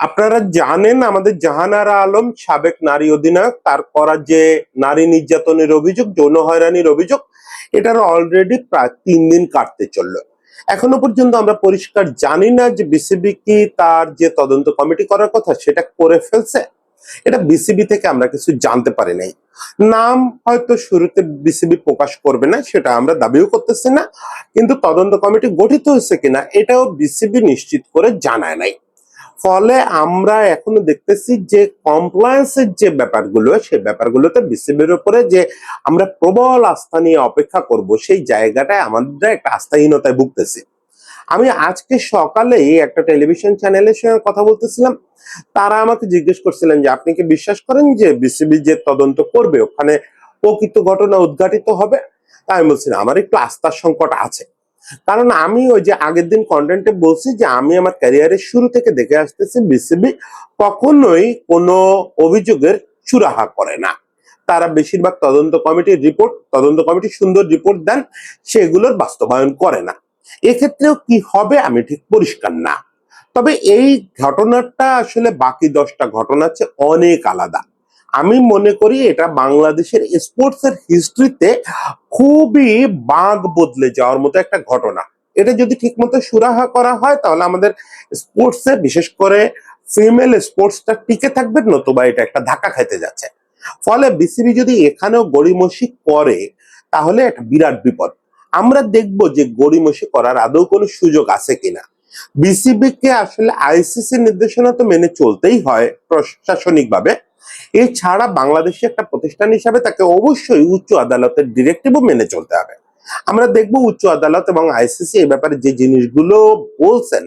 আপনারা জানেন আমাদের জাহানারা আলম, সাবেক নারী অধিনায়ক তার করা যে নারী নির্যাতনের অভিযোগ, যৌন হয়রানির অভিযোগ, এটার অলরেডি প্রায় তিন দিন কাটতে চলল। এখনও পর্যন্ত আমরা পরিষ্কার জানি না যে বিসিবি কি তার যে তদন্ত কমিটি করার কথা, সেটা করে ফেলছে। এটা বিসিবি থেকে আমরা কিছু জানতে পারি নাই। নাম হয়তো শুরুতে বিসিবি প্রকাশ করবে না, সেটা আমরা দাবিও করতেছি না, কিন্তু তদন্ত কমিটি গঠিত হয়েছে কিনা, এটাও বিসিবি নিশ্চিত করে জানায় নাই। ফলে আমরা এখনও দেখতেছি যে কমপ্লায়েন্সের যে ব্যাপারগুলো সেই ব্যাপারগুলোতে বিসিবির উপরে যে আমরা প্রবল আস্থা নিয়ে অপেক্ষা করব সেই জায়গাটায় আমাদের একটা আস্থাহীনতায় ভুগতেছি। আমি আজকে সকালেই একটা টেলিভিশন চ্যানেলের সঙ্গে কথা বলতেছিলাম। তারা আমাকে জিজ্ঞেস করছিলেন যে আপনি কি বিশ্বাস করেন যে বিসিবি যে তদন্ত করবে ওখানে প্রকৃত ঘটনা উদ্ঘাটিত হবে? তাই আমি বলছি না, আমার একটু আস্থার সংকট আছে। কারণ আমি ওই যে আগের দিন কন্টেন্টে বলছি যে আমি আমার ক্যারিয়ারের শুরু থেকে দেখে আসতেছি বিসিবি কখনোই কোনো অভিযোগের চুরাহা করে না। তারা বেশিরভাগ তদন্ত কমিটির রিপোর্ট তদন্ত কমিটি সুন্দর রিপোর্ট দেন, সেগুলোর বাস্তবায়ন করে না। এক্ষেত্রেও কি হবে আমি ঠিক পরিষ্কার না। তবে এই ঘটনাটা আসলে বাকি দশটা ঘটনার চেয়ে অনেক আলাদা। আমি মনে করি এটা বাংলাদেশের স্পোর্টস এর হিস্ট্রিতে খুবই বাঘ বদলে যাওয়ার মতো একটা ঘটনা। এটা যদি ঠিকমতো সুরাহা করা হয়, তাহলে আমাদের স্পোর্টসে, বিশেষ করে ফিমেল স্পোর্টসটা টিকে থাকবে, নতুবা এটা একটা ধাক্কা খাইতে যাচ্ছে। ফলে বিসিবি যদি এখানেও গড়িমসি করে, তাহলে একটা বিরাট বিপদ। আমরা দেখব যে গড়িমসি করার আদৌ কোনো সুযোগ আছে কিনা। বিসিবি কে আসলে আইসিসি নির্দেশনা তো মেনে চলতেই হয় প্রশাসনিকভাবে। এছাড়া বাংলাদেশে একটা প্রতিষ্ঠান হিসাবে তাকে অবশ্যই উচ্চ আদালতের ডিরেক্টিভও মেনে চলতে হবে। আমরা দেখব উচ্চ আদালত এবং আইসিসি এই ব্যাপারে যে জিনিসগুলো বলছেন,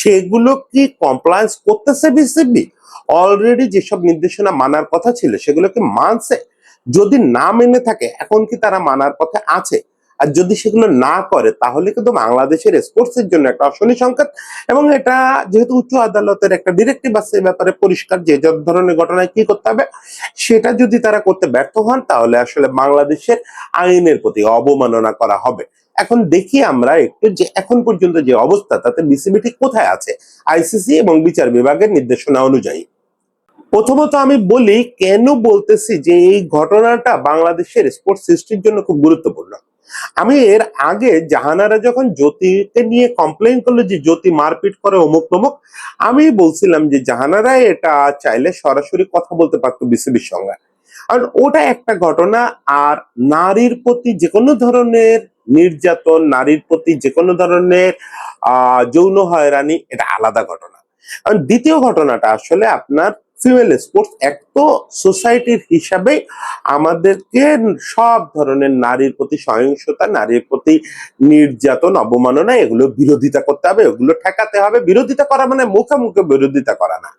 সেগুলো কি কমপ্লায়েন্স করতেছে বিসিবি অলরেডি যেসব নির্দেশনা মানার কথা ছিল, সেগুলো কি মানছে? যদি না মেনে থাকে, এখন কি তারা মানার পথে আছে? আর যদি সেগুলো না করে, তাহলে কিন্তু বাংলাদেশের স্পোর্টস এর জন্য একটা অশনি সংকেত এবং এটা যেহেতু উচ্চ আদালতের একটা ডিরেক্টিভ আছে ব্যাপারে পরিষ্কার যে যে ধরনের ঘটনায় কি করতে হবে, সেটা যদি তারা করতে ব্যর্থ হন, তাহলে আসলে বাংলাদেশের আইনের প্রতি অবমাননা করা হবে। এখন দেখি আমরা একটু যে এখন পর্যন্ত যে অবস্থা, তাতে বিসিবি ঠিক কোথায় আছে? আইসিসি এবং বিচার বিভাগের নির্দেশনা অনুযায়ী। প্রথমত আমি বলি, কেন বলতেছি যে এই ঘটনাটা বাংলাদেশের স্পোর্টস হিস্ট্রির জন্য খুব গুরুত্বপূর্ণ? আমি এর আগে জাহানারা যখন জ্যোতিকে নিয়ে কমপ্লেন করল যে জ্যোতি মারপিট করে অমুক তমুক, আমি বলছিলাম যে জাহানারা এটা চাইলে সরাসরি কথা বলতে পারতো বিসিবির সঙ্গে। আর ওটা একটা ঘটনা, আর নারীর প্রতি যে কোনো ধরনের নির্যাতন, নারীর প্রতি যে কোনো ধরনের, আহ, যৌন হয়রানি, এটা আলাদা ঘটনা। আর দ্বিতীয় ঘটনাটা আসলে আপনার ফিমেল স্পোর্টস, এক তো সোসাইটির হিসাবে আমাদেরকে সব ধরনের নারীর প্রতি সহিংসতা, নারীর প্রতি নির্যাতন, অবমাননা, এগুলো বিরোধিতা করতে হবে, এগুলো ঠেকাতে হবে। বিরোধিতা করা মানে মুখে মুখে বিরোধিতা করা না।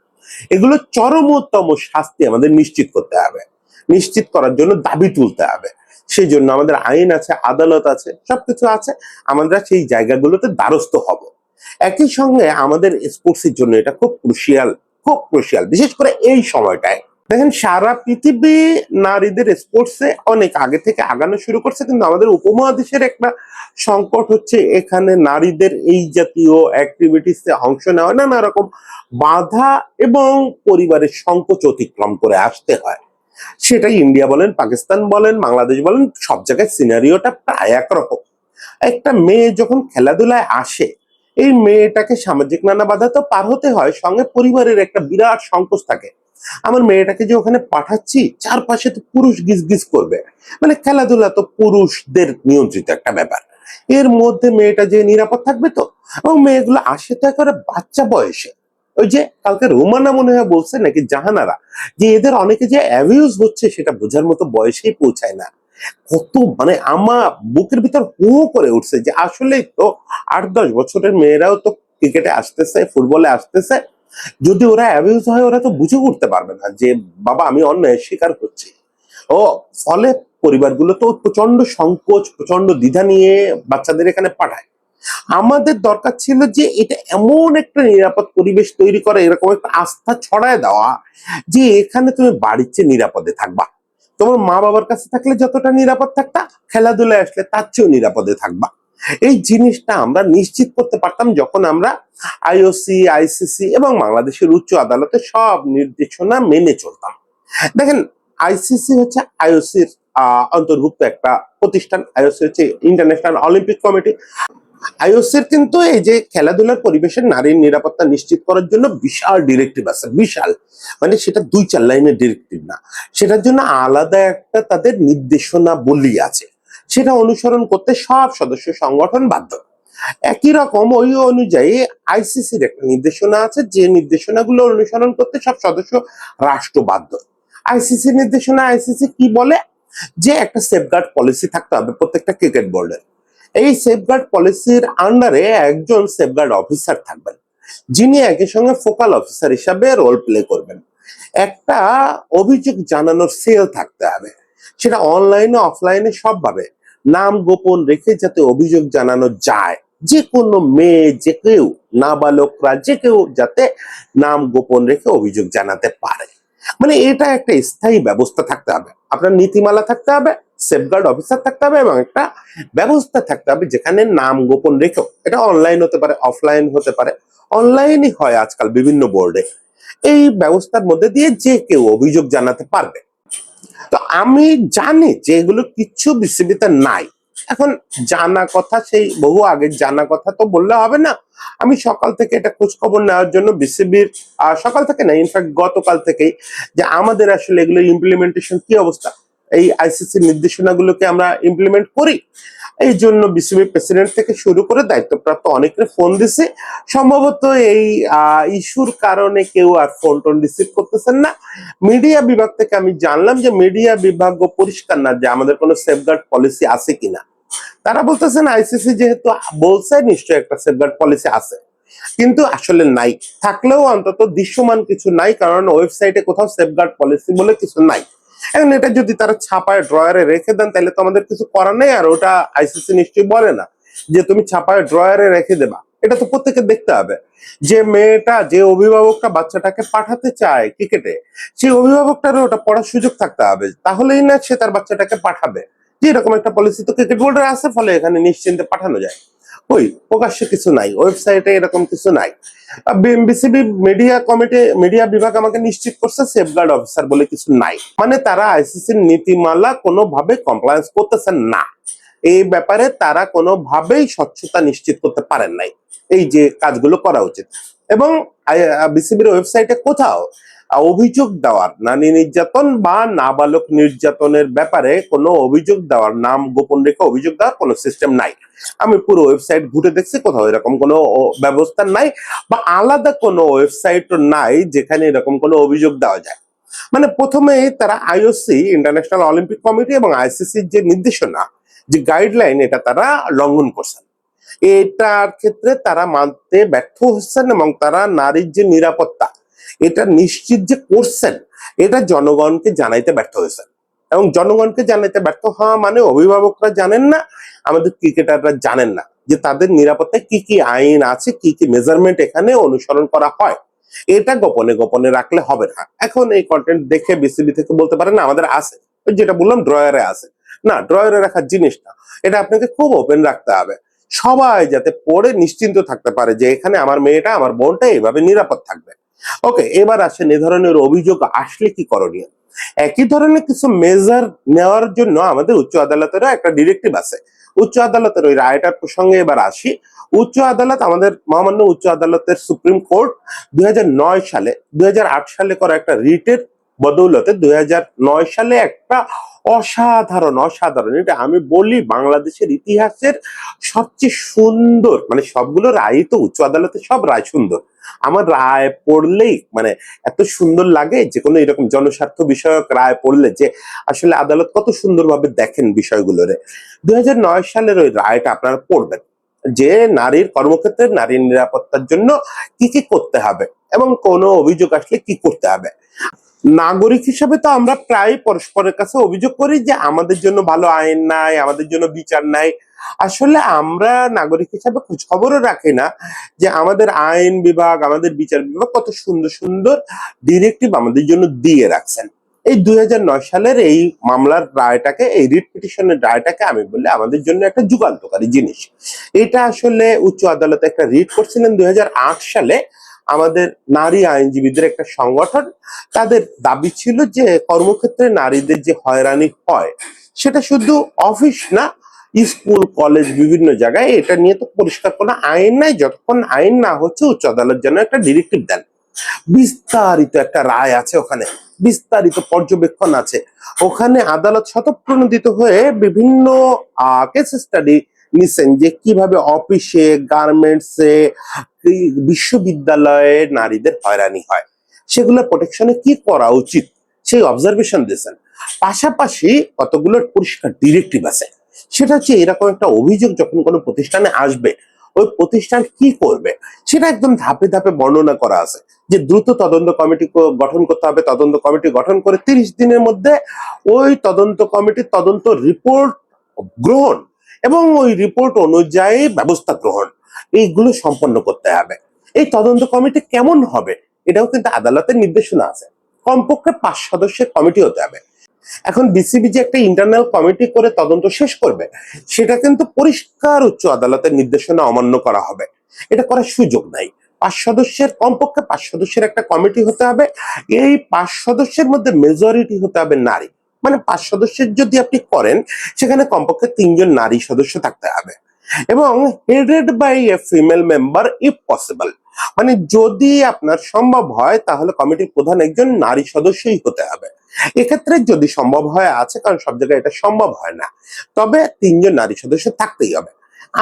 এগুলো চরমতম শাস্তি আমাদের নিশ্চিত করতে হবে। নিশ্চিত করার জন্য দাবি তুলতে হবে। সেই জন্য আমাদের আইন আছে, আদালত আছে, সবকিছু আছে। আমরা সেই জায়গাগুলোতে দ্বারস্থ হব। একই সঙ্গে আমাদের স্পোর্টসের জন্য এটা খুব ক্রুশিয়াল খুব ক্রুশিয়াল বিশেষ করে এই সময়টায়। দেখেন, সারা পৃথিবী নারীদের স্পোর্টসে অনেক আগে থেকে আগানো শুরু করছে, কিন্তু আমাদের উপমহাদেশের একটা সংকট হচ্ছে, এখানে নারীদের এই জাতীয় অ্যাক্টিভিটিসে অংশ নেওয়া, নানা রকম বাধা এবং পরিবারের সংকোচ অতিক্রম করে আসতে হয়। সেটাই ইন্ডিয়া বলেন, পাকিস্তান বলেন, বাংলাদেশ বলেন, সব জায়গায় সিনারিওটা প্রায় একরকম। একটা মেয়ে যখন খেলাধুলায় আসে এই মেয়েটাকে সামাজিক নানা বাধা তো পার হতে হয়, সঙ্গে পরিবারের একটা বিরাট সংকোচ থাকে। আমার মেয়েটাকে যে ওখানে পাঠাচ্ছি, চারপাশে তো পুরুষ গিজ গিজ করবে। মানে খেলাধুলা তো পুরুষদের নিয়ন্ত্রিত একটা ব্যাপার। এর মধ্যে মেয়েটা যে নিরাপদ থাকবে তো? এবং মেয়েগুলো আসে তো একেবারে বাচ্চা বয়সে। ওই যে কালকে রোমানা মনে হয় বলছে, নাকি জাহানারা, যে এদের অনেকে যে অ্যাবিউজ হচ্ছে, সেটা বোঝার মতো বয়সেই পৌঁছায় না। কত মানে আমার বুকের ভিতর হু করে উঠছে যে আসলেই তো আট দশ বছরের মেয়েরাও তো ক্রিকেটে আসতেছে, ফুটবলে আসতেছে। যদি ওরা অ্যাবিউজ হয়, ওরা তো বুঝে উঠতে পারবে না যে, বাবা, আমি অন্যায় স্বীকার করছি ও, ফলে পরিবারগুলো তো প্রচণ্ড সংকোচ প্রচণ্ড দ্বিধা নিয়ে বাচ্চাদের এখানে পাঠায়। আমাদের দরকার ছিল যে, এটা এমন একটা নিরাপদ পরিবেশ তৈরি করা, এরকম একটা আস্থা ছড়ায় দেওয়া যে, এখানে তুমি বাড়ির চেয়ে নিরাপদে থাকবা। তোমার মা বাবার কাছে থাকলে যতটা নিরাপদ থাকতা, খেলাধুলায় আসলে তার চেয়েও নিরাপদে থাকবা। এই জিনিসটা আমরা নিশ্চিত করতে পারতাম যখন আমরা আইওসি, আইসিসি এবং বাংলাদেশের উচ্চ আদালতে সব নির্দেশনা মেনে চলতাম। দেখেন, আইসিসি হচ্ছে আইওসির অন্তর্ভুক্ত একটা প্রতিষ্ঠান। আইওসি হচ্ছে ইন্টারন্যাশনাল অলিম্পিক কমিটি আইওসির কিন্তু এই যে খেলাধুলার পরিবেশে নারীর নিরাপত্তা নিশ্চিত করার জন্য বিশাল ডিরেক্টিভ আছে, বিশাল। মানে সেটা দুই চার লাইনের ডিরেক্টিভ না। সেটার জন্য আলাদা একটা তাদের নির্দেশনা বলি আছে। সেটা অনুসরণ করতে সব সদস্য সংগঠন বাধ্য। একই রকম ওই অনুযায়ী আইসিসির একটা নির্দেশনা আছে, যে নির্দেশনাগুলো অনুসরণ করতে সব সদস্য রাষ্ট্র বাধ্য। আইসিসি নির্দেশনা আইসিসি কি বলে? যে একটা সেফগার্ড পলিসি থাকতে হবে প্রত্যেকটা ক্রিকেট বোর্ডের এই সেফগার্ড পলিসির আন্ডারে একজন সেফগার্ড অফিসার থাকবেন। যিনি একই সঙ্গে ফোকাল অফিসার হিসাবে রোল প্লে করবেন। একটা অভিযোগ জানানোর সেল থাকতে হবে। সেটা অনলাইনে অফলাইনে সবভাবে। নাম গোপন রেখে যাতে অভিযোগ জানানো যায়। যে কোনো মেয়ে, যে কেউ, নাবালকরা, যে কেউ যাতে নাম গোপন রেখে অভিযোগ জানাতে পারে। মানে এটা একটা স্থায়ী ব্যবস্থা থাকতে হবে। আপনার নীতিমালা থাকতে হবে সেফগার্ড অফিসার থাকতে হবে এবং একটা ব্যবস্থা থাকতে হবে যেখানে নাম গোপন রেখেও এটা অনলাইন হতে পারে অফলাইন হতে পারে। অনলাইনই হয় আজকাল বিভিন্ন বোর্ডে এই ব্যবস্থার মধ্যে দিয়ে যে কেউ অভিযোগ জানাতে পারবে। তো আমি জানি যে এগুলো কিছু বিসিবিতে নাই। এখন জানা কথা, সেই বহু আগের জানা কথা তো বললে হবে না। আমি সকাল থেকে এটা খোঁজ খবর নেওয়ার জন্য বিসিবির সকাল থেকে না ইনফ্যাক্ট গতকাল থেকেই যে আমাদের আসলে এগুলো ইমপ্লিমেন্টেশন কি অবস্থা? এই আইসিসি নির্দেশনাগুলোকে আমরা ইমপ্লিমেন্ট করি। এই জন্য বিসিবি প্রেসিডেন্ট থেকে শুরু করে দায়িত্বপ্রাপ্ত অনেকে ফোন দিছে। সম্ভবত এই ইস্যুর কারণে কেউ আর ফোন টোন রিসিভ করতেছেন না। মিডিয়া বিভাগ থেকে আমি জানলাম যে মিডিয়া বিভাগ পরিষ্কার না যে আমাদের কোনো সেফগার্ড পলিসি আছে কিনা। তারা বলতেছেন আইসিসি যেহেতু বলছে, নিশ্চয়ই একটা সেফগার্ড পলিসি আছে। কিন্তু আসলে নাই। থাকলেও অন্তত দৃশ্যমান কিছু নাই, কারণ ওয়েবসাইটে কোথাও সেফগার্ড পলিসি বলে কিছু নাই। এখন এটা যদি তারা ছাপায় ড্রয়ারে রেখে দেন, তাহলে তো আমাদের কিছু করার নেই, আর ওটা আইসিসি নিশ্চয়ই বলে না যে তুমি ছাপায় ড্রয়ারে রেখে দেবা। এটা তো প্রত্যেকে দেখতে হবে। যে মেয়েটা, যে অভিভাবকটা বাচ্চাটাকে পাঠাতে চায় ক্রিকেটে সেই অভিভাবকটারও ওটা পড়ার সুযোগ থাকতে হবে। তাহলেই না সে তার বাচ্চাটাকে পাঠাবে। যে এরকম একটা পলিসি তো ক্রিকেট বোর্ডের আছে, ফলে এখানে নিশ্চিন্তে পাঠানো যায়। ওই, প্রকাশ্যে কিছু নাই ওয়েবসাইটে এরকম কিছু নাই। বিসিবি মিডিয়া কমিটি মিডিয়া বিভাগ আমাকে নিশ্চিত করছে সেফগার্ড অফিসার বলে কিছু নাই। মানে তারা আইসিসির নীতিমালা কোনোভাবে কমপ্লায়েন্স করতেছেন না। এই ব্যাপারে তারা কোনোভাবেই স্বচ্ছতা নিশ্চিত করতে পারেন নাই। এই যে কাজগুলো করা উচিত। এবং বিসিবির ওয়েবসাইটে কোথাও অভিযোগ দেওয়ার, নারী নির্যাতন বা নাবালক নির্যাতনের ব্যাপারে কোনো অভিযোগ দেওয়ার, নাম গোপন রেখে অভিযোগ দেওয়ার কোনো সিস্টেম নাই। আমি পুরো ওয়েবসাইট ঘুরে দেখছি, কোথাও এরকম কোনো ব্যবস্থা নাই বা আলাদা কোনো ওয়েবসাইট নাই যেখানে এরকম কোনো অভিযোগ দেওয়া যায়। মানে প্রথমে তারা আইওসি ইন্টারন্যাশনাল অলিম্পিক কমিটি এবং আইসিসির যে নির্দেশনা, যে গাইডলাইন এটা তারা লঙ্ঘন করছেন। এটার ক্ষেত্রে তারা মানতে ব্যর্থ হচ্ছেন এবং তারা নারীর যে নিরাপত্তা এটা নিশ্চিত যে করছেন, এটা জনগণকে জানাইতে ব্যর্থ হয়েছেন। এবং জনগণকে জানাইতে ব্যর্থ হওয়া মানে অভিভাবকরা জানেন না, আমাদের ক্রিকেটাররা জানেন না যে তাদের নিরাপত্তায় কি কি আইন আছে, কি কি মেজারমেন্ট এখানে অনুসরণ করা হয়। এটা গোপনে গোপনে রাখলে হবে না। এখন এই কন্টেন্ট দেখে বিসিবি থেকে বলতে পারেন, আমাদের আছে। যেটা বললাম ড্রয়ারে আছে। না ড্রয়ারে রাখার জিনিস না। এটা আপনাকে খুব ওপেন রাখতে হবে। সবাই যাতে পড়ে নিশ্চিন্ত থাকতে পারে যে এখানে আমার মেয়েটা, আমার বোনটা এইভাবে নিরাপদ থাকবে। ওকে এবার আসেন এ ধরনের অভিযোগ আসলে কি করণীয়? একই ধরনের কিছু মেজার নেওয়ার জন্য আমাদের উচ্চ আদালতেরও একটা ডিরেক্টিভ আছে। উচ্চ আদালতের ওই রায়টার প্রসঙ্গে এবার আসি। উচ্চ আদালত আমাদের, মহামান্য উচ্চ আদালতের সুপ্রিম কোর্ট দুই হাজার নয় সালে, দুই হাজার আট সালে করা একটা রিটের বদৌলতে দুই হাজার নয় সালে একটা অসাধারণ অসাধারণ। এটা আমি বলি, বাংলাদেশের ইতিহাসের সবচেয়ে সুন্দর মানে সবগুলো রায় তো উচ্চ আদালতে, সব রায় সুন্দর। আমার রায় পড়লেই মানে এত সুন্দর লাগে যে কোনো এরকম জনস্বার্থ বিষয়ক রায় পড়লে যে আসলে আদালত কত সুন্দরভাবে দেখেন বিষয়গুলোরে। দুই হাজার নয় সালের ওই রায়টা আপনারা পড়বেন, যে নারীর কর্মক্ষেত্রে নারীর নিরাপত্তার জন্য কি কি করতে হবে এবং কোনো অভিযোগ আসলে কি করতে হবে। নাগরিক হিসাবে তো আমরা প্রায় পরস্পরের কাছে অভিযোগ করি যে আমাদের জন্য ভালো আইন নাই, আমাদের জন্য বিচার নাই। আসলে আমরা নাগরিক হিসাবে খোঁজ খবরও রাখি না যে আমাদের আইন বিভাগ, আমাদের বিচার বিভাগ কত সুন্দর সুন্দর ডিরেক্টিভ আমাদের জন্য দিয়ে রাখছেন। এই দুই হাজার নয় সালের এই মামলার রায়টাকে, এই রিট পিটিশনের রায়টাকে আমি বলি আমাদের জন্য একটা যুগান্তকারী জিনিস। এটা আসলে উচ্চ আদালতে একটা রিট করছিলেন দুই হাজার আট সালে। আমাদের নারী আইনজীবীদের একটা সংগঠন, তাদের দাবি ছিল যে কর্মক্ষেত্রে নারীদের যে হয়রানি হয়, সেটা শুধু অফিস না, স্কুল, কলেজ, বিভিন্ন জায়গায় এটা নিয়ে তো পরিষ্কার কোনো আইন নাই, যতক্ষণ আইন না হচ্ছে, উচ্চ আদালত যেন একটা ডিরেক্টিভ দেন। বিস্তারিত একটা রায় আছে ওখানে, বিস্তারিত পর্যবেক্ষণ আছে। ওখানে আদালত শতপ্রণোদিত হয়ে বিভিন্ন কেস স্টাডি নিছেন যে কীভাবে অফিসে, গার্মেন্টসে বিশ্ববিদ্যালয়ে নারীদের হয়রানি হয়? সেগুলো প্রোটেকশনে কি করা উচিত? সেই অবজারভেশন দিয়েছেন। পাশাপাশি কতগুলো পরিষ্কার ডিরেক্টিভ আছে। সেটা হচ্ছে এরকম একটা অভিযোগ যখন কোনো প্রতিষ্ঠানে আসবে, ওই প্রতিষ্ঠান কি করবে? সেটা একদম ধাপে ধাপে বর্ণনা করা আছে। যে দ্রুত তদন্ত কমিটি গঠন করতে হবে, তদন্ত কমিটি গঠন করে তিরিশ দিনের মধ্যে ওই তদন্ত কমিটির তদন্ত রিপোর্ট গ্রহণ এবং ওই রিপোর্ট অনুযায়ী ব্যবস্থা গ্রহণ। এইগুলো সম্পন্ন করতে হবে। এই তদন্ত কমিটি কেমন হবে, এটাও কিন্তু আদালতের নির্দেশনা আছে। কমপক্ষে পাঁচ সদস্যের কমিটি হতে হবে। এখন বিসিবি যে একটা ইন্টারনাল কমিটি করে তদন্ত শেষ করবে, সেটা কিন্তু পরিষ্কার উচ্চ আদালতের নির্দেশনা অমান্য করা হবে। এটা করার সুযোগ নাই। পাঁচ সদস্যের, কমপক্ষে পাঁচ সদস্যের একটা কমিটি হতে হবে। এই পাঁচ সদস্যের মধ্যে মেজরিটি হতে হবে নারী। মানে পাঁচ সদস্যের যদি আপনি করেন, সেখানে কমপক্ষে তিনজন নারী সদস্য থাকতে হবে। এবং headed by a female member if possible. মানে যদি আপনার সম্ভব হয়, তাহলে কমিটির প্রধান একজন নারী সদস্যই হতে হবে। এক্ষেত্রে যদি সম্ভব হয় আছে, কারণ সব জায়গায় এটা সম্ভব হয় না, তবে তিনজন নারী সদস্য থাকতেই হবে।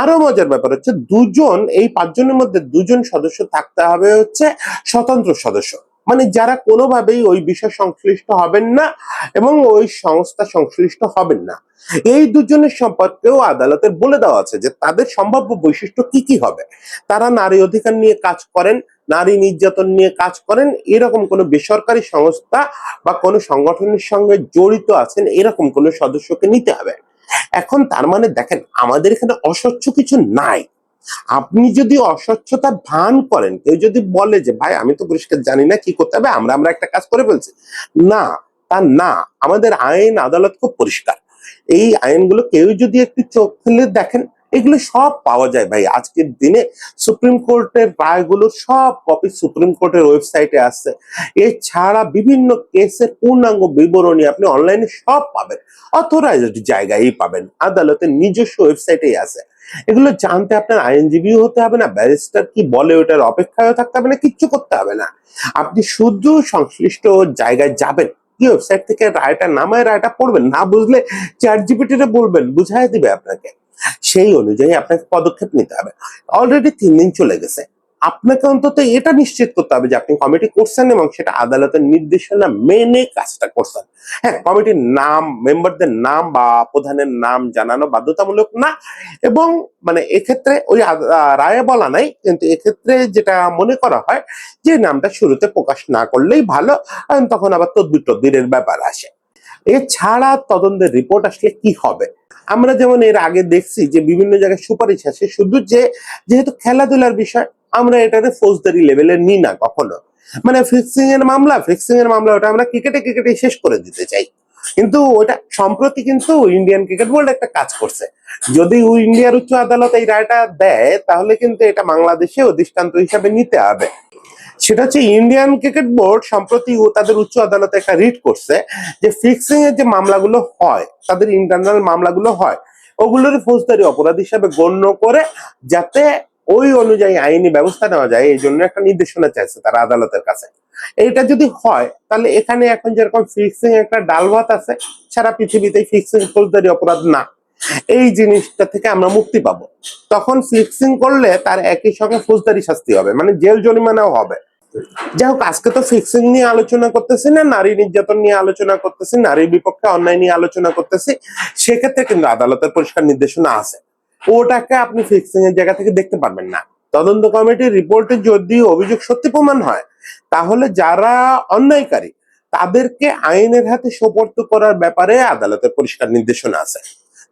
আরও মজার ব্যাপার হচ্ছে, দুজন, এই পাঁচজনের মধ্যে দুজন সদস্য থাকতে হবে হচ্ছে স্বতন্ত্র সদস্য। মানে যারা কোনোভাবেই ওই বিষয় সংশ্লিষ্ট হবেন না এবং ওই সংস্থা সংশ্লিষ্ট হবেন না। এই দুজনের সম্পর্কেও আদালতের বলে দেওয়া আছে যে তাদের সম্ভাব্য বৈশিষ্ট্য কি কি হবে? তারা নারী অধিকার নিয়ে কাজ করেন, নারী নির্যাতন নিয়ে কাজ করেন, এরকম কোনো বেসরকারি সংস্থা বা কোনো সংগঠনের সঙ্গে জড়িত আছেন, এরকম কোনো সদস্যকে নিতে হবে। এখন তার মানে দেখেন, আমাদের এখানে অস্বচ্ছ কিছু নাই। আপনি যদি অস্বচ্ছতা ভান করেন, কেউ যদি বলে যে, ভাই, আমি তো পরিষ্কার জানি না কি করতে হবে, আমরা আমরা একটা কাজ করে ফেলছি। না, তা না, আমাদের আইন, আদালত খুব পরিষ্কার। এই আইনগুলো কেউ যদি একটু চোখ ফেলে দেখেন, এগুলো সব পাওয়া যায়, ভাই। আজকের দিনে সুপ্রিম কোর্টের রায়গুলো সব কপি সুপ্রিম কোর্টের ওয়েবসাইটে আছে এছাড়া বিভিন্ন কেসের পূর্ণাঙ্গ বিবরণী আপনি অনলাইনে সব পাবেন। অথরাইজড জায়গায় পাবেন। আদালতের নিজস্ব ওয়েবসাইটেই আছে। এগুলো জানতে আপনার আইনজীবী হতে হবে না, ব্যারিস্টার কি বলে ওটার অপেক্ষায় থাকতে হবে না, কিচ্ছু করতে হবে না। আপনি শুধু সংশ্লিষ্ট জায়গায় যাবেন, কি ওয়েবসাইট থেকে রায়টা নামায় রায়টা পড়বেন, না বুঝলে চ্যাট জিপিটিতে বলবেন বুঝাই দিবে আপনাকে। সেই অনুযায়ী আপনাকে পদক্ষেপ নিতে হবে। অলরেডি তিন দিন চলে গেছে। আপনাকে অন্তত এটা নিশ্চিত করতে হবে যে আপনি কমিটি করছেন এবং সেটা আদালতের নির্দেশনা মেনে কাজটা করছেন। হ্যাঁ কমিটির নাম মেম্বারদের নাম বা প্রধানের নাম জানানো বাধ্যতামূলক না এবং মানে এক্ষেত্রে ওই রায়ে বলা নাই, কিন্তু এক্ষেত্রে যেটা মনে করা হয় যে নামটা শুরুতে প্রকাশ না করলেই ভালো তখন আবার তদবির তদবিরের ব্যাপার আসে। এছাড়া তদন্তের রিপোর্ট আসলে কি হবে? আমরা যেমন এর আগে দেখছি যে বিভিন্ন জায়গায় সুপারিশ আছে, শুধু যে, যেহেতু খেলাধুলার বিষয় আমরা এটাতে ফৌজদারি লেভেলে নিই না কখনো। মানে ফিক্সিং এর মামলা ফিক্সিং এর মামলা, ওটা আমরা ক্রিকেটে ক্রিকেটে শেষ করে দিতে চাই। কিন্তু ওটা সম্প্রতি কিন্তু ইন্ডিয়ান ক্রিকেট বোর্ড একটা কাজ করছে। যদি ইন্ডিয়ার উচ্চ আদালত এই রায়টা দেয়, তাহলে কিন্তু এটা বাংলাদেশে দৃষ্টান্ত হিসাবে নিতে হবে। সেটা হচ্ছে ইন্ডিয়ান ক্রিকেট বোর্ড সম্প্রতি তাদের উচ্চ আদালতে একটা রিট করছে যে ফিক্সিং এর যে মামলাগুলো হয়, তাদের ইন্টারনাল মামলাগুলো হয়, ওগুলোর ফৌজদারি অপরাধ হিসাবে গণ্য করে যাতে ওই অনুযায়ী আইনি ব্যবস্থা নেওয়া যায়, এই জন্য একটা নির্দেশনা চাইছে তারা আদালতের কাছে। এইটা যদি হয়, তাহলে এখানে এখন যেরকম ফিক্সিং একটা ডাল ভাত আছে, সারা পৃথিবীতে ফিক্সিং ফৌজদারি অপরাধ না। এই জিনিসটা থেকে আমরা মুক্তি পাবো। তখন ফিক্সিং করলে তার একই সঙ্গে ফৌজদারি শাস্তি হবে মানে জেল জরিমানাও হবে। যাই হোক, আজকে তো ফিক্সিং নিয়ে আলোচনা করতেছি না, নারী নির্যাতন নিয়ে আলোচনা করতেছি, নারীর বিপক্ষে অন্যায় নিয়ে আলোচনা করতেছি। সেক্ষেত্রে কিন্তু আদালতের পরিষ্কার নির্দেশনা আছে। ওটাকে আপনি ফিক্সিং এর জায়গা থেকে দেখতে পারবেন না। তদন্ত কমিটির রিপোর্টে যদি অভিযোগ সত্যি প্রমাণ হয়, তাহলে যারা অন্যায়কারী, তাদেরকে আইনের হাতে সোপর্দ করার ব্যাপারে আদালতের পরিষ্কার নির্দেশনা আছে।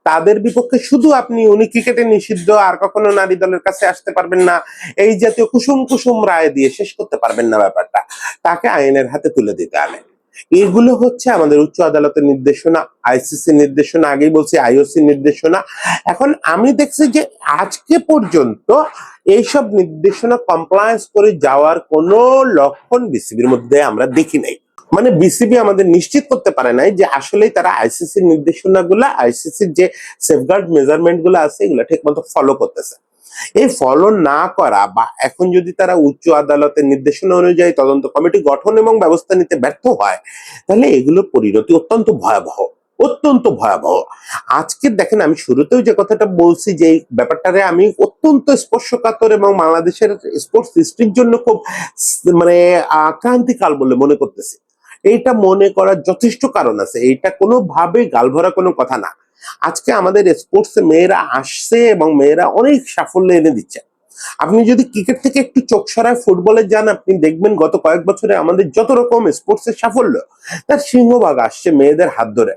তাদের বিপক্ষে শুধু আপনি, উনি ক্রিকেটে নিষিদ্ধ, আর কখনো নারী দলের কাছে আসতে পারবেন না, এই জাতীয় কুসুম কুসুম রায় দিয়ে শেষ করতে পারবেন না ব্যাপারটা। তাকে আইনের হাতে তুলে দিতে হবে। এগুলো হচ্ছে আমাদের উচ্চ আদালতের নির্দেশনা, আইসিসি নির্দেশনা, আগেই বলছি আইওসি নির্দেশনা। এখন আমি দেখছি যে আজকে পর্যন্ত এইসব নির্দেশনা কমপ্লায়েন্স করে যাওয়ার কোনো লক্ষণ বিসিবির মধ্যে আমরা দেখি নাই। মানে বিসিবি আমাদের নিশ্চিত করতে পারে নাই যে আসলেই তারা আইসিসি নির্দেশনাগুলো আইসিসির যে সেফগার্ড মেজারমেন্টগুলো আছে, এগুলো ঠিক মতো ফলো করতেছে। এই ফলো না করা বা এখন যদি তারা উচ্চ আদালতের নির্দেশনা অনুযায়ী তদন্ত কমিটি গঠন এবং ব্যবস্থা নিতে ব্যর্থ হয়, তাহলে এগুলোর পরিণতি অত্যন্ত ভয়াবহ অত্যন্ত ভয়াবহ। আজকে দেখেন আমি শুরুতেও যে কথাটা বলছি যে ব্যাপারটারে আমি অত্যন্ত স্পর্শকাতর এবং বাংলাদেশের স্পোর্টস হিস্ট্রির জন্য খুব মানে আক্রান্তিকাল বলে মনে করতেছি। এইটা মনে করার যথেষ্ট কারণ আছে। এইটা কোনোভাবে গালভরা কোনো কথা না। আজকে আমাদের স্পোর্টস মেয়েরা আসছে এবং মেয়েরা অনেক সাফল্য এনে দিচ্ছে। আপনি যদি ক্রিকেট থেকে একটু চোখ সরায় ফুটবলে যান, আপনি দেখবেন গত কয়েক বছরে আমাদের যত রকম স্পোর্টসের সাফল্য, তার সিংহভাগ আসছে মেয়েদের হাত ধরে।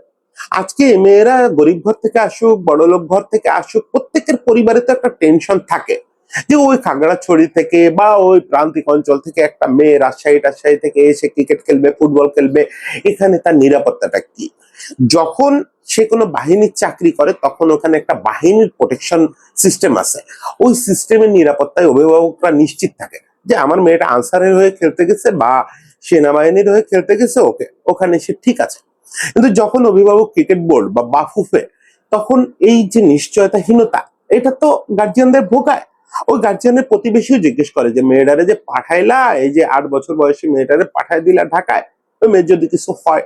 আজকে মেয়েরা গরিব ঘর থেকে আসুক, বড়লোক ঘর থেকে আসুক, প্রত্যেকের পরিবারে তো একটা টেনশন থাকে। যে ওই খাগড়াছড়ি থেকে বা ওই প্রান্তিক অঞ্চল থেকে একটা মেয়ে রাজশাহী টাজশাহী থেকে এসে ক্রিকেট খেলবে ফুটবল খেলবে, এখানে তার নিরাপত্তাটা কি? যখন সে কোনো বাহিনীর চাকরি করে, তখন ওখানে একটা বাহিনীর প্রোটেকশন সিস্টেম আছে। ওই সিস্টেমের নিরাপত্তায় অভিভাবকরা নিশ্চিত থাকে যে আমার মেয়েটা আনসারের হয়ে খেলতে গেছে বা সেনাবাহিনীর হয়ে খেলতে গেছে, ওকে, ওখানে সে ঠিক আছে। কিন্তু যখন অভিভাবক ক্রিকেট বোর্ড বা বাফুফে, তখন এই যে নিশ্চয়তাহীনতা, এটা তো গার্জিয়ানদের ভোগায়। ওই গার্জিয়ানের প্রতিবেশীও জিজ্ঞেস করে যে, মেয়েটারে যে পাঠাইলা, এই যে আট বছর বয়সী মেয়েটারে পাঠাই দিলা ঢাকায়, ওই মেয়ের যদি কিছু হয়।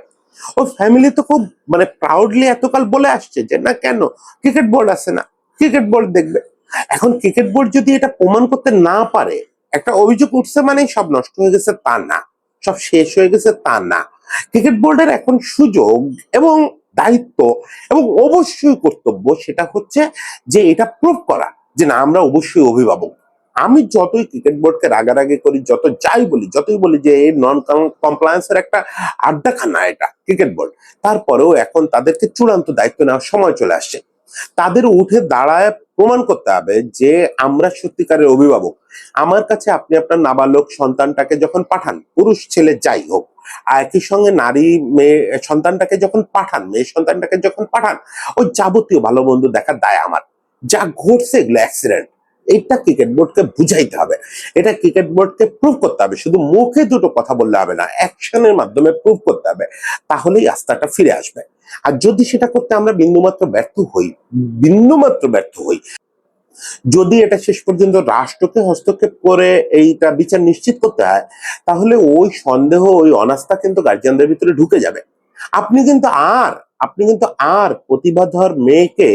ওই ফ্যামিলি তো খুব মানে প্রাউডলি এতকাল বলে আসছে যে, না কেন? ক্রিকেট বোর্ড আছে না। ক্রিকেট বোর্ড দেখবে। এখন ক্রিকেট বোর্ড যদি এটা প্রমাণ করতে না পারে, একটা অভিযোগ উঠছে মানে সব নষ্ট হয়ে গেছে তা না। সব শেষ হয়ে গেছে তা না। ক্রিকেট বোর্ডের এখন সুযোগ এবং দায়িত্ব এবং অবশ্যই কর্তব্য সেটা হচ্ছে যে এটা প্রুভ করা। যে না, আমরা অবশ্যই অভিভাবক। আমি যতই ক্রিকেট বোর্ডকে রাগারাগি করি যত যাই বলি, যতই বলি যে এই নন কমপ্লায়েন্সের একটা আড্ডাখানা এটা ক্রিকেট বোর্ড তারপরেও এখন তাদেরকে চূড়ান্ত দায়িত্ব নেওয়ার সময় চলে আসছে। তাদের উঠে দাঁড়ায় প্রমাণ করতে হবে যে আমরা সত্যিকারের অভিভাবক। আমার কাছে আপনি আপনার নাবালক সন্তানটাকে যখন পাঠান, পুরুষ ছেলে যাই হোক একই সঙ্গে নারী মেয়ে সন্তানটাকে যখন পাঠান, মেয়ে সন্তানটাকে যখন পাঠান, ওই যাবতীয় ভালো বন্ধু দেখার দায় আমার। যা ঘটছে এগুলো অ্যাক্সিডেন্ট এটা ক্রিকেট বোর্ডকে বুঝাইতে হবে। এটা ক্রিকেট বোর্ডকে প্রুভ করতে হবে। শুধু মুখে দুটো কথা বললে হবে না অ্যাকশনের মাধ্যমে প্রুভ করতে হবে। তাহলেই আস্থাটা ফিরে আসবে। আর যদি সেটা করতে আমরা বিন্দুমাত্র ব্যর্থ হই, বিন্দুমাত্র ব্যর্থ হই, যদি এটা শেষ পর্যন্ত রাষ্ট্রকে হস্তক্ষেপ করে এইটা বিচার নিশ্চিত করতে হয়, তাহলে ওই সন্দেহ, ওই অনাস্থা কিন্তু গার্জিয়ানদের ভিতরে ঢুকে যাবে। আপনি কিন্তু আর আপনি কিন্তু আর প্রতিভাধর মেয়েকে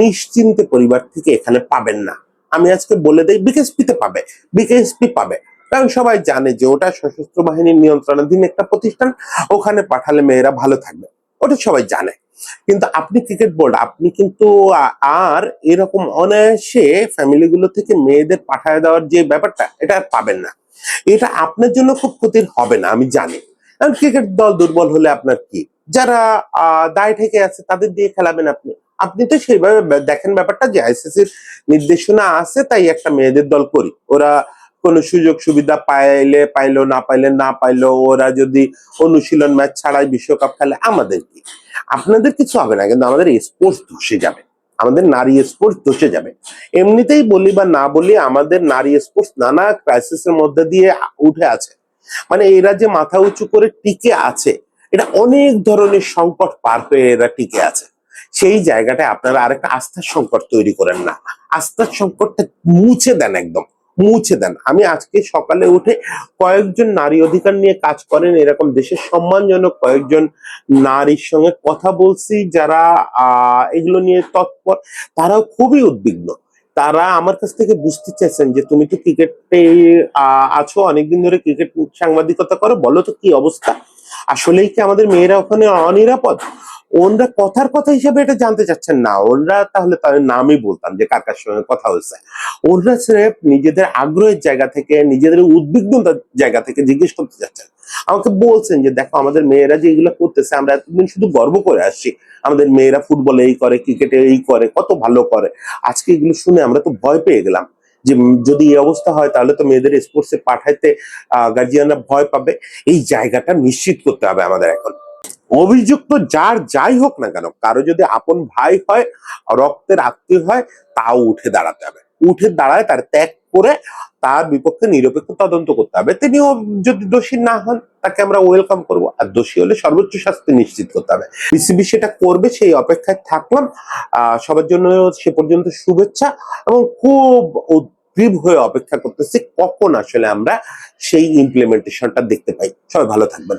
নিশ্চিন্তে পরিবার থেকে এখানে পাবেন না। আমি আজকে বলে দেই বিকেএসপিতে পাবে বিকেএসপি পাবে। কারণ সবাই জানে যে ওটা সশস্ত্র বাহিনীর নিয়ন্ত্রণাধীন একটা প্রতিষ্ঠান, ওখানে পাঠালে মেয়েরা ভালো থাকবে, ওটা সবাই জানে। কিন্তু আপনি ক্রিকেট বোর্ড, আপনি কিন্তু আর এরকম অনায়াসে ফ্যামিলি গুলো থেকে মেয়েদের পাঠায় দেওয়ার যে ব্যাপারটা, এটা পাবেন না। এটা আপনার জন্য খুব ক্ষতির হবে না, আমি জানি। কারণ ক্রিকেট দল দুর্বল হলে আপনার কি? যারা দায় থেকে আছে তাদের দিয়ে খেলাবেন আপনি। আপনি তো সেইভাবে দেখেন ব্যাপারটা যে আইসিসির নির্দেশনা আছে, তাই একটা মেয়েদের দল করি। ওরা কোনো সুযোগ সুবিধা পাইলে পাইলো, না পাইলে না পাইলো, ওরা যদি অনুশীলন ম্যাচ ছাড়াই বিশ্বকাপ খেলে, আমাদের কি? আপনাদের কিছু হবে না, কিন্তু আমাদের স্পোর্টস ধসে যাবে। আমাদের নারী স্পোর্টস ধসে যাবে। এমনিতেই বলি বা না বলি, আমাদের নারী স্পোর্টস নানা ক্রাইসিসের মধ্যে দিয়ে উঠে আছে। মানে এরা যে মাথা উঁচু করে টিকে আছে এটা অনেক ধরনের সংকট পার হয়ে এরা টিকে আছে। সেই জায়গাটায় আপনারা আরেকটা আস্থার সংকট তৈরি করেন না। আস্থার সংকটটা মুছে দেন একদম, মুছে দেন। আমি আজকে সকালে উঠে কয়েকজন নারী অধিকার নিয়ে কাজ করেন, এরকম দেশের সম্মানজনক কয়েকজন নারীর সঙ্গে কথা বলছি যারা এগুলো নিয়ে তৎপর, তারাও খুবই উদ্বিগ্ন। তারা আমার কাছ থেকে বুঝতে চাইছেন যে, তুমি তো ক্রিকেটে আছো, অনেকদিন ধরে ক্রিকেট সাংবাদিকতা করো, বলো তো কি অবস্থা? আসলেই কি আমাদের মেয়েরা ওখানে অনিরাপদ? ওনরা কথার কথা হিসেবে এটা জানতে চাচ্ছেন না। ওনরা তাহলে তাদের নামই বলতাম যে কার সঙ্গে কথা হয়েছে। ওনরা স্রেফ নিজেদের আগ্রহের জায়গা থেকে, নিজেদের উদ্বিগ্নতার জায়গা থেকে জিজ্ঞেস করতে চাচ্ছেন। আমাকে বলছেন যে, দেখো, আমাদের মেয়েরা যে এগুলো করতেছে, আমরা এতদিন শুধু গর্ব করে আসছি। আমাদের মেয়েরা ফুটবলে এই করে, ক্রিকেটে এই করে, কত ভালো করে। আজকে এগুলো শুনে আমরা তো ভয় পেয়ে গেলাম। যে যদি এই অবস্থা হয়, তাহলে তো মেয়েদের স্পোর্টসে পাঠাইতে গার্জিয়ানরা ভয় পাবে। এই জায়গাটা নিশ্চিত করতে হবে আমাদের এখন। অভিযুক্ত যার যাই হোক না কেন, কারও যদি আপন ভাই হয়, রক্তের আত্মীয় হয়, তাও উঠে দাঁড়াতে হবে। উঠে দাঁড়ায় তার ত্যাগ করে তার বিপক্ষে নিরপেক্ষ তদন্ত করতে হবে। তিনিও যদি দোষী না হন, তাকে আমরা ওয়েলকাম করব। আর দোষী হলে সর্বোচ্চ শাস্তি নিশ্চিত করতে হবে। বিসিবি সেটা করবে, সেই অপেক্ষায় থাকলাম। আহ সবার জন্য সে পর্যন্ত শুভেচ্ছা এবং খুব উদ্গ্রীব হয়ে অপেক্ষা করতেছি কখন আসলে আমরা সেই ইমপ্লিমেন্টেশনটা দেখতে পাই। সবাই ভালো থাকবেন।